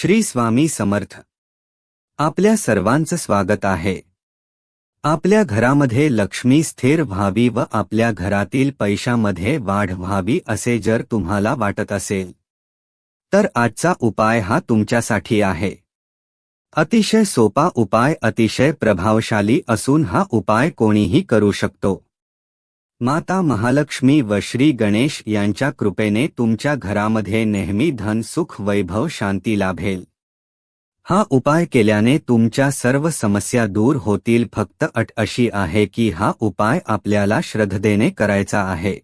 श्री स्वामी समर्थ. आपल्या सर्वांचं स्वागत आहे. आपल्या घरामध्ये लक्ष्मी स्थिर व्हावी व आपल्या घरातील पैशामध्ये वाढ व्हावी असे जर तुम्हाला वाटत असेल तर आजचा उपाय हा तुमच्यासाठी आहे. अतिशय सोपा उपाय अतिशय प्रभावशाली असून हा उपाय कोणीही करू शकतो. माता महालक्ष्मी व श्री गणेश यांच्या कृपेने तुमच्या घरामध्ये नेहमी धन सुख वैभव शांती लाभेल. हा उपाय केल्याने तुमच्या सर्व समस्या दूर होतील. फक्त अट अशी आहे की हा उपाय आपल्याला श्रद्धेने करायचा आहे.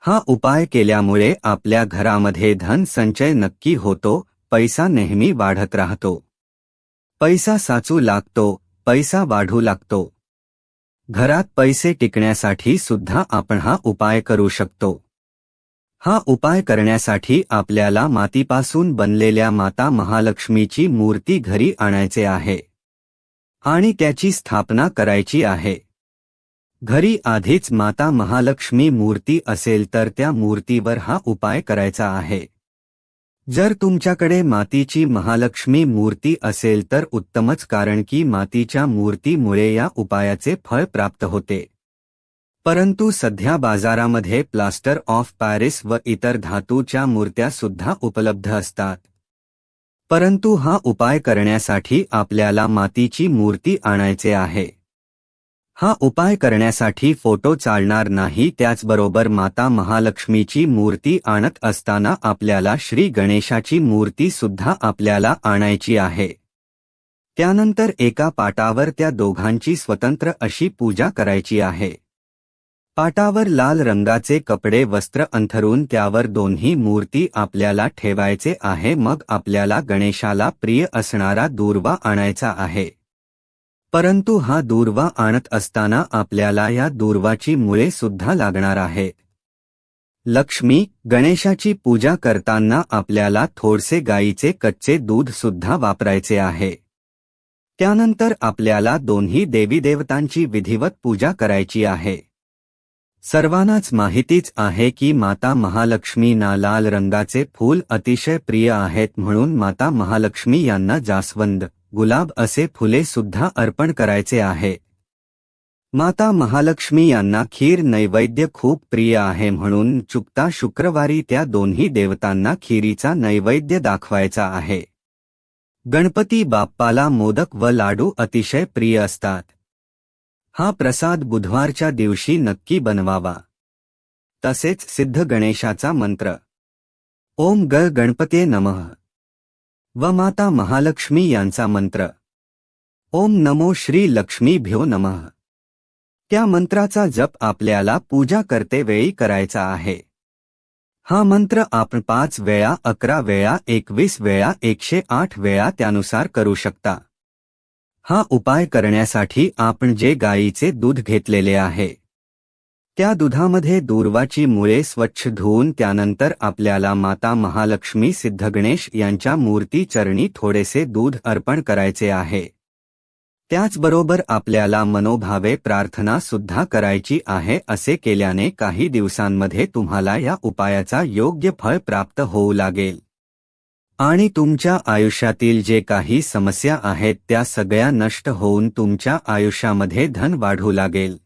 हा उपाय केल्यामुळे आपल्या घरामध्ये धन संचय नक्की होतो पैसा नेहमी वाढत राहतो. पैसा साचू लागतो पैसा वाढू लागतो. घरात पैसे टिकण्यासाठी सुद्धा आपण हा उपाय करू शकतो. हा उपाय करण्यासाठी आपल्याला मातीपासून बनलेल्या माता महालक्ष्मीची मूर्ती घरी आणायचे आहे. आणि त्याची स्थापना करायची आहे. घरी आधीच माता महालक्ष्मी मूर्ती असेल तर त्या मूर्तीवर हा उपाय करायचा आहे. जर तुमच्याकडे मातीची महालक्ष्मी मूर्ती असेल तर उत्तमच कारण की मातीच्या मूर्तीमुळे या उपायाचे फळ प्राप्त होते. परंतु सध्या बाजारामध्ये प्लास्टर ऑफ पॅरिस व इतर धातूच्या मूर्त्या सुद्धा उपलब्ध असतात. परंतु हा उपाय करण्यासाठी आपल्याला मातीची मूर्ती आणायचे आहे. हा उपाय करण्यासाठी फोटो चालणार नाही त्याचबरोबर माता महालक्ष्मीची मूर्ती आणत असताना आपल्याला श्री गणेशाची मूर्ती सुद्धा आपल्याला आणायची आहे. त्यानंतर एका पाटावर त्या दोघांची स्वतंत्र अशी पूजा करायची आहे. पाटावर लाल रंगाचे कपडे वस्त्र अंथरून त्यावर दोन्ही मूर्ती आपल्याला ठेवायचे आहे मग आपल्याला गणेशाला प्रिय असणारा दूर्वा आणायचा आहे. परंतु हा दूर्वा आणत असताना आपल्याला या दूर्वाची मुळे सुद्धा लागणार आहे. लक्ष्मी गणेशाची पूजा करताना आपल्याला थोडसे गाईचे कच्चे दूध सुद्धा वापरायचे आहे. त्यानंतर आपल्याला दोन्ही देवी देवतांची विधिवत पूजा करायची आहे. सर्वांनाच माहितीच आहे की माता महालक्ष्मीना लाल रंगाचे फूल अतिशय प्रिय आहेत म्हणून माता महालक्ष्मी यांना जास्वंद गुलाब असे फुले सुद्धा अर्पण करायचे आहे. माता महालक्ष्मी यांना खीर नैवेद्य खूप प्रिय आहे म्हणून चुकता शुक्रवारी त्या दोन्ही देवतांना खीरीचा नैवेद्य दाखवायचा आहे. गणपती बाप्पाला मोदक व लाडू अतिशय प्रिय असतात. हा प्रसाद बुधवारच्या दिवशी नक्की बनवावा. तसेच सिद्ध गणेशाचा मंत्र. ओम ग गणपते नमः. व माता महालक्ष्मी यांचा मंत्र. ओम नमो श्री लक्ष्मीभ्यो नमः. त्या मंत्राचा जप आपल्याला पूजा करते वेळी करायचा आहे. हा मंत्र आपण पाच वेळा अकरा वेळा एकवीस वेळा एकशे आठ वेळा त्यानुसार करू शकता. हा उपाय करण्यासाठी आपण जे गायीचे दूध घेतलेले आहे त्या दुधामध्ये दूर्वाची मुळे स्वच्छ धुवून त्यानंतर आपल्याला माता महालक्ष्मी सिद्धगणेश यांच्या मूर्ती चरणी थोडेसे दूध अर्पण करायचे आहे. त्याचबरोबर आपल्याला मनोभावे प्रार्थना सुद्धा करायची आहे असे केल्याने काही दिवसांमध्ये तुम्हाला या उपायाचा योग्य फळ प्राप्त होऊ लागेल. आणि तुमच्या आयुष्यातील जे काही समस्या आहेत त्या सगळ्या नष्ट होऊन तुमच्या आयुष्यामध्ये धन वाढू लागेल.